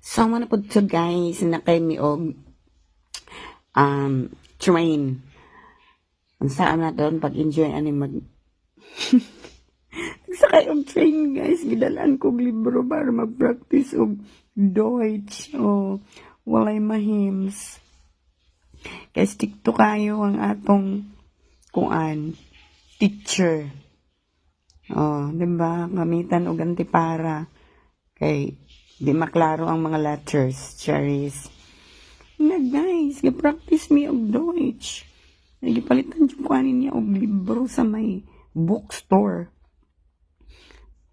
So, mo na po to guys, na kay mi og um, train. Ang saan na doon, pag-enjoy ani mag... Sakay og train guys, gidalaan kog libro para mag-practice og Deutsch o walay mahims. Kay stick to kayo ang atong kuan teacher. Oh, di ba? Gamitan og antipara. Kay di maklaro ang mga letters, cherries. Na guys, gi-practice mi og Deutsch. Nagipalitan yung kuanin niya og libro sa may bookstore.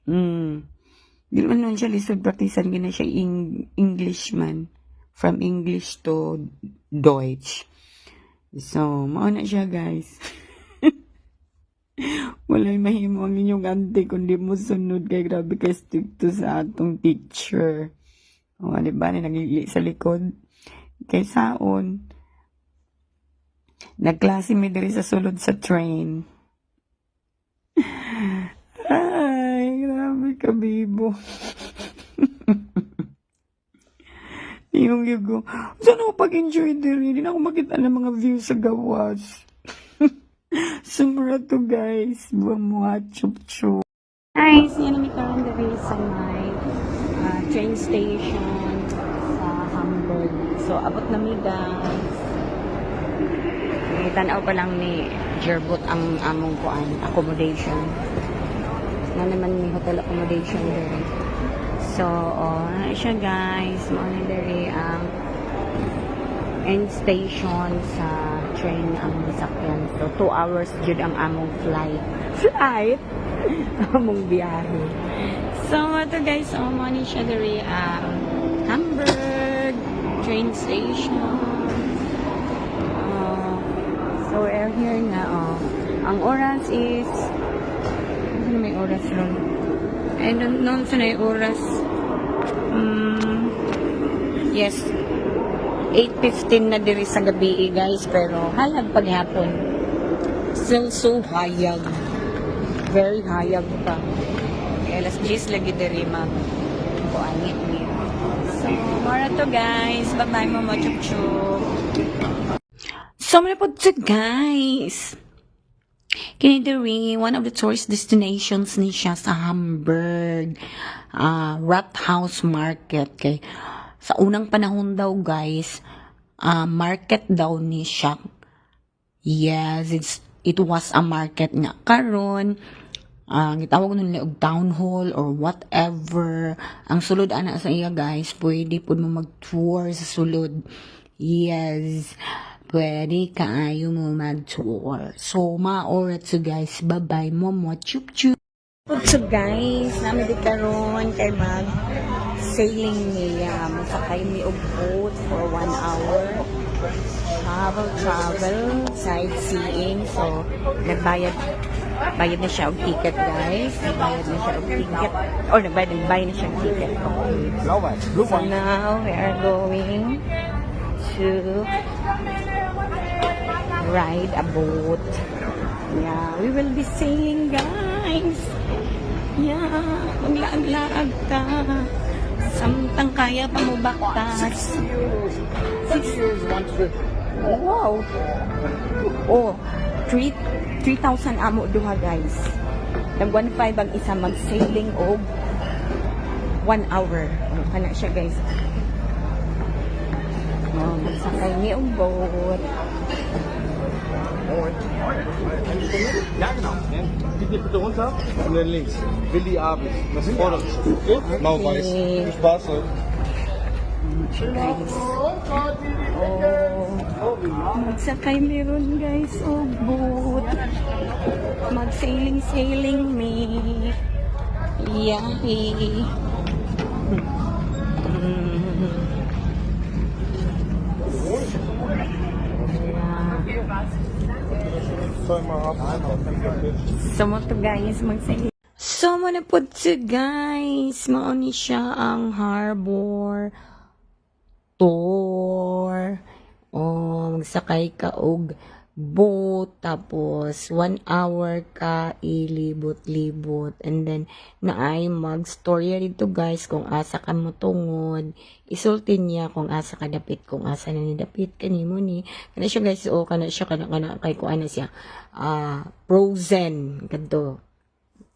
Hmm. Di naman nun siya lisod practicean gina siya ing Englishman. From English to Deutsch. So, mao na siya guys. Walay mahimo ang inyong ante kundi mo sunod kay grabe kay stricto sa atong teacher. O, di ba? Ni nagili sa likod. Kay saon, nagklase mi diri sa sulod sa train. Ay, grabe ka, bibo. Yung yugo. Saan ako pag-enjoy diri? Hindi na ako makita ng mga views sa gawas. Sumura to guys. Mga chup-chup. Guys, yan ang ikaroon diri sa may ah, train station sa Hamburg. So, abot na mi guys. Tanaw pa lang ni Jerbot ang among kuan accommodation. Na naman may hotel accommodation diri. So, oh, na siya guys. Mauna diri ang end station sa train ang sakyan. So, two hours jud ang among flight. Flight? among biyahe. So, ito guys, oh, money siya diri ang Hamburg train station. Oh, so, we're here na, oh. Ang oras is, ano may oras ron? Eh, nun, nun sa na yung oras, mm, yes, 8.15 na diri sa gabi guys, pero hayag paghapon. Still so hayag. Very hayag pa. Alas 10 lagi diri ma'am. Kuanit niya. So, mara to guys. Bye-bye mo mo chup chup. So, mara po to guys. Kini diri, one of the tourist destinations ni sa Hamburg. Uh, Rathaus Market. Kay, sa unang panahon daw guys, ah, market daw ni siya. Yes, it's, it was a market nga. Karon, ang gitawag nun og town hall or whatever. Ang sulod ana sa iya guys, pwede po mo mag-tour sa sulod. Yes, pwede kaayo mo mag-tour. So, ma-orat so guys, bye-bye mo mo, chup chup. So guys, namin di karon kay mag sailing niya. Masakay mi og boat for one hour. Travel, travel, sightseeing. So, nagbayad bayad na siya og ticket guys. Nagbayad na siya og ticket. Or nagbayad, nagbayad na siya og ticket. Okay. Blue So now we are going to ride a boat. Yeah, we will be sailing, guys. Yeah, maglaag-laag ta. Samtang kaya pa mo baktas. Six euros, one trip. Wow. Oh, 3 3,000 amo duha, guys. Nag 1.5 ang isa mag-sailing og 1 hour. Oh, kana siya, guys. Oh, magsakay ni og boat. Ja, genau. Gib bitte runter und dann links. Willi Abend. Das? Blau-weiß. Viel Spaß. Guys. Oh, boat. Mag-sailing-sailing me. Yahi. Zweimal ab. So mo to guys, magsige. So mo na po to guys. Mauni siya ang harbor tour. Oh, magsakay ka og boat, tapos one hour ka ilibot-libot, and then naay mag-storya dito guys kung asa ka mo tungod, isulti niya kung asa ka dapit, kung asa na ni kanimo ni, kana siya guys, o kana siya, kana, kana, kay kuan na siya, ah, frozen, ganto,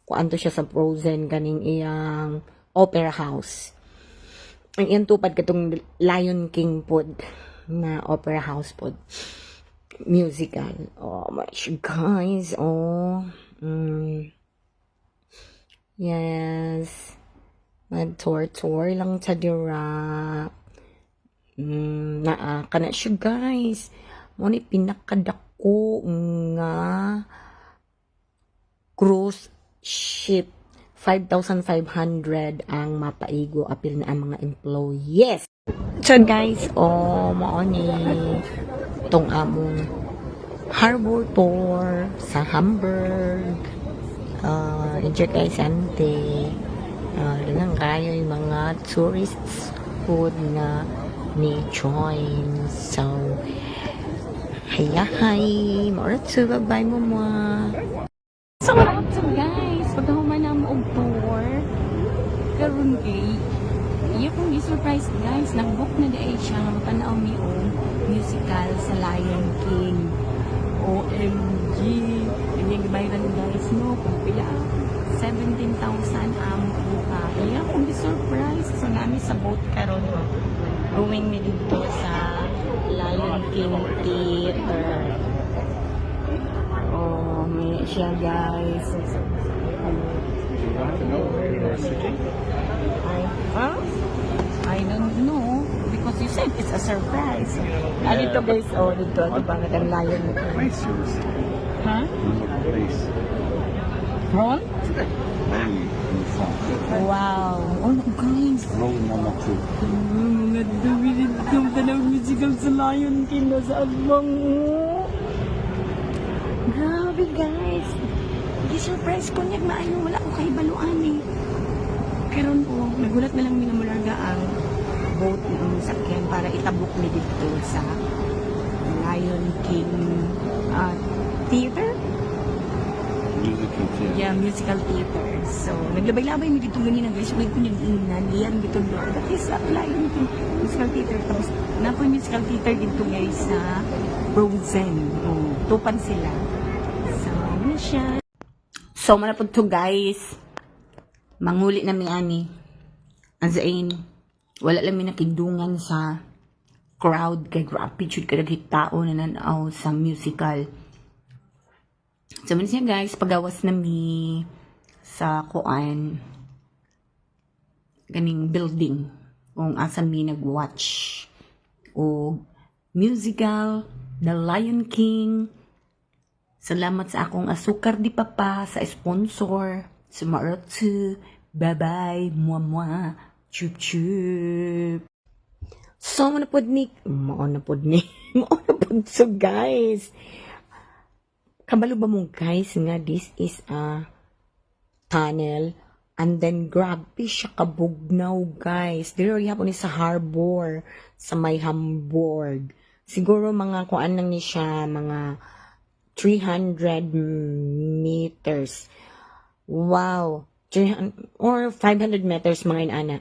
kuan to siya sa frozen, kaning iyang opera house. Ang iyang tupad katong Lion King pod, na opera house pod musical. Oh my guys. Oh. Mm. Yes. Mag-tour-tour lang sa dira. Mm, naa ka na siya guys. Mo ni pinakadako nga cruise ship. 5,500 ang mapaigo apil na ang mga employees. So guys, oh, mao ni itong among harbor tour sa Hamburg. Uh, enjoy kayo sante. Uh, dengan kayo yung mga tourists food na ni join. So, haya hay. Maura to, bye-bye mo mo. So, what's up guys? Pagkahuman na mo tour. Karon kay Iya pong surprise guys, nag-book na dahil siya nga mapanaw mi o musical sa Lion King. OMG! Hindi gibayaran guys no, kung pila 17,000 ang buka. Iya pong surprise. So nami sa boat karon going mi dito sa Lion King Theater. Oh, may siya guys. Huh? I don't know. Because you said it's a surprise. Ah, dito guys, oh, dito. Di ba, ang lion nito. Place yours. Huh? Place. Front? Wow. Oh, guys. Row number two. Mga dumi dito. Tanang musical sa Lion King na sa abang. Grabe, guys. Di-surprise ko niya. Maayo, wala ko kay baluan eh. Karon po, nagulat na lang minamulaga ang boat na ang sakyan para itabok ni dito sa Lion King uh, Theater. Musical theater. Yeah, musical theater. So, naglabay-labay mi dito ganina guys. Ulit ko niyang inan. Iyan dito doon. That is sa Lion King musical theater. Tapos, na po musical theater dito guys sa Frozen. Oh, tupan sila. So, ano siya. So, mana po to guys. Manguli na mi ani. As in, wala lang mi nakidungan sa crowd kay grabe jud kadagit tao na nanaw sa musical. So, man siya guys, pagawas na mi sa kuan ganing building kung asan mi nag-watch o musical The Lion King Salamat sa akong asukar di papa sa sponsor sa Maratsu. Bye-bye. Mua-mua. Chup-chup. So, na pod ni... Mao na pod ni... Mao na pod so, guys. Kabalo ba mo, guys, nga this is a tunnel and then grabe siya kabugnaw, guys. Dito yapon ni sa harbor, sa may Hamburg. Siguro mga kuan lang ni siya, mga 300 meters. Wow. 300, or 500 meters mga inana.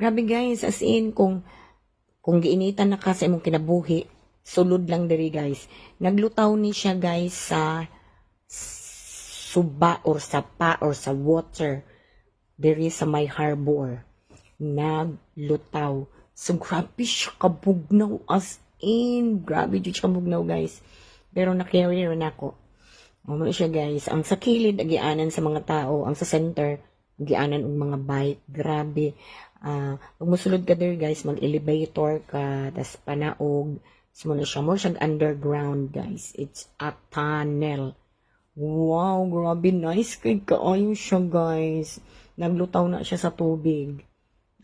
Grabe guys, as in, kung kung giinitan na ka sa imong kinabuhi, sulod lang diri guys. Naglutaw ni siya guys sa suba or sa pa or sa water diri sa may harbor. Naglutaw. So grabe siya kabugnaw as in. Grabe siya kabugnaw guys. Pero na-carry rin ako. Ano siya guys. Ang sa kilid, agianan sa mga tao. Ang sa center, agianan ng mga bike. Grabe. Ah, pag musulod ka there guys, mag-elevator ka, tas panaog. Simula siya. More siyang underground guys. It's a tunnel. Wow, grabe. Nice kay kaayo siya guys. Naglutaw na siya sa tubig.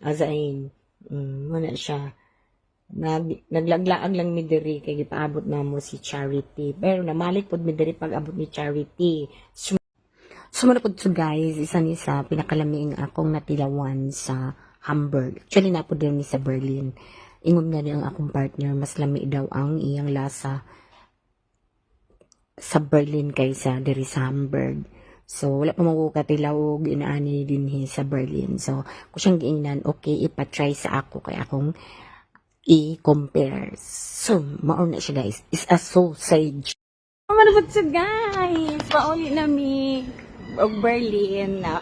Azain. Mm, wala siya nag naglaglaag lang mi diri kay gipaabot na mo si Charity pero namalik pod mi diri pag abot ni Charity Sum- Sumunod so guys isa ni sa pinakalamiing akong natilawan sa Hamburg actually na po din sa Berlin ingon nga ang akong partner mas lami daw ang iyang lasa sa Berlin kaysa diri sa Hamburg. So, wala pa mo katilaw og inaani din sa Berlin. So, kung siyang giingnan, okay, ipa-try sa ako kay akong i-compare. So, mauna siya guys. Is a sausage. Manapot sa guys! Pauli na mi og Berlin na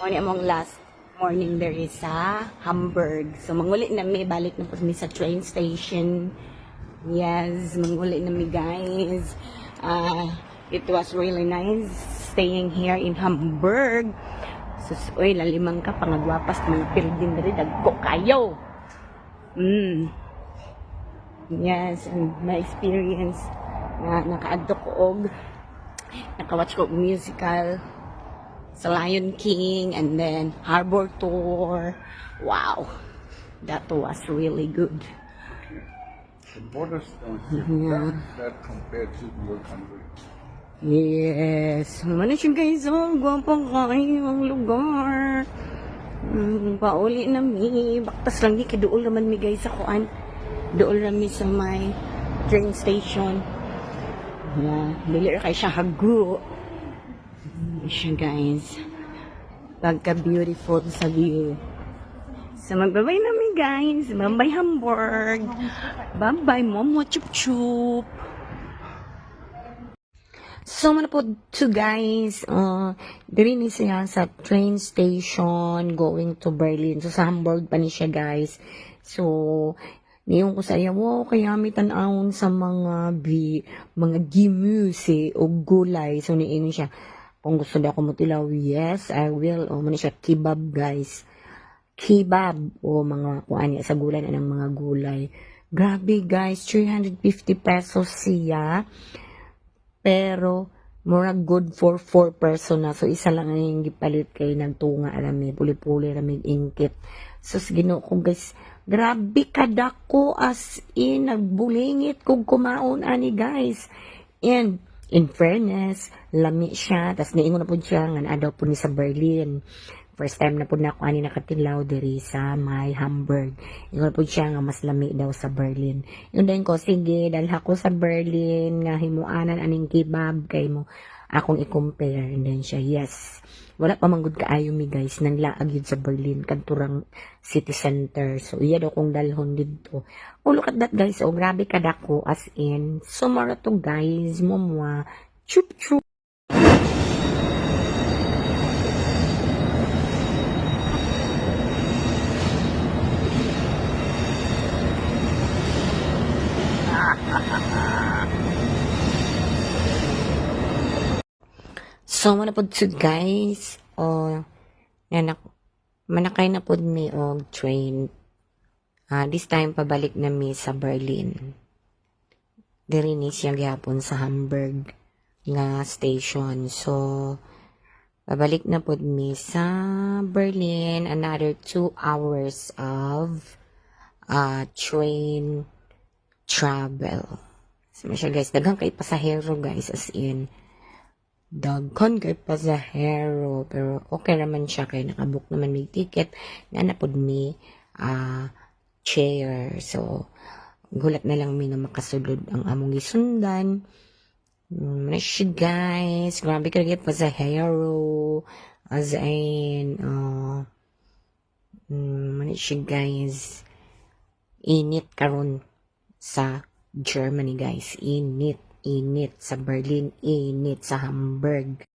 Muni among last morning there is sa Hamburg. So, manguli na mi, balik na po mi sa train station. Yes, manguli na mi guys. Uh, it was really nice staying here in Hamburg. Sus, oy, lalimang ka, pangagwapas, mga building na rin, dagko kayo. Mm. Yes, and my experience na nakaadto ko og nakawatch ko musical sa Lion King and then Harbor Tour. Wow. That was really good. The borders don't Yeah. that compared to your country. Yes. Ano siya guys, oh, gwapang kayo ang lugar. Mm, pauli na mi. Baktas lang di, kaduol naman mi guys sa kuan. Dool na mi sa may train station. Yeah, dili kay siya hago. Mm, siya guys. Pagka beautiful sa view. So magbabay na mi guys. Bye-bye Hamburg. Bye-bye Momo Chup Chup. So, man po to guys, uh, diri ni siya sa train station going to Berlin. So, sa Hamburg pa ni siya guys. So, niyon ko sa iya, wow, kaya may tanawon sa mga bi, mga gemüse o gulay. So, niinin siya, kung gusto na ako mutilaw, yes, I will. O, man siya, kebab guys. Kebab. O, mga, kung ano, sa gulay na ng mga gulay. Grabe guys, 350 pesos siya. Pero, mura good for four person na. So, isa lang ang gipalit kay nagtunga, alam mi, puli-puli, ramig ingkit. So, gino ko guys, grabe kadako as in, nagbulingit kog kumaon ani guys. And, in fairness, lami siya, tas niingon na po siya, nga naa daw po ni sa Berlin. First time na po na ako ani nakatilaw diri sa may Hamburg. Ingon po siya nga mas lami daw sa Berlin. Din ko, sige, dalha ko sa Berlin, nga himuanan aning kebab kay mo akong i-compare. And then siya, yes. Wala pa manggod kaayo mi guys, nang laag yun sa Berlin, kanturang city center. So, iya daw kong dalhon dito. Oh, look at that guys. Oh, grabe kadako as in. Sumara to guys, mumwa. Chup chup. So, mana po to guys, o, nanak, manakay na po mi og train. Ah, this time, pabalik na mi sa Berlin. Diri ni siya gyapon sa Hamburg nga station. So, pabalik na po mi sa Berlin. Another two hours of ah train travel. So, siya guys, daghang kay pasahero guys, as in, daghan kay pasahero. Pero okay naman siya kay nakabook naman may ticket na napod mi ah chair. So gulat na lang mi na makasulod ang among gisundan. Mm, na siya guys. Grabe ka kay pasahero. As in uh, mm, man siya guys. Init karon sa Germany guys. Init init sa Berlin, init sa Hamburg.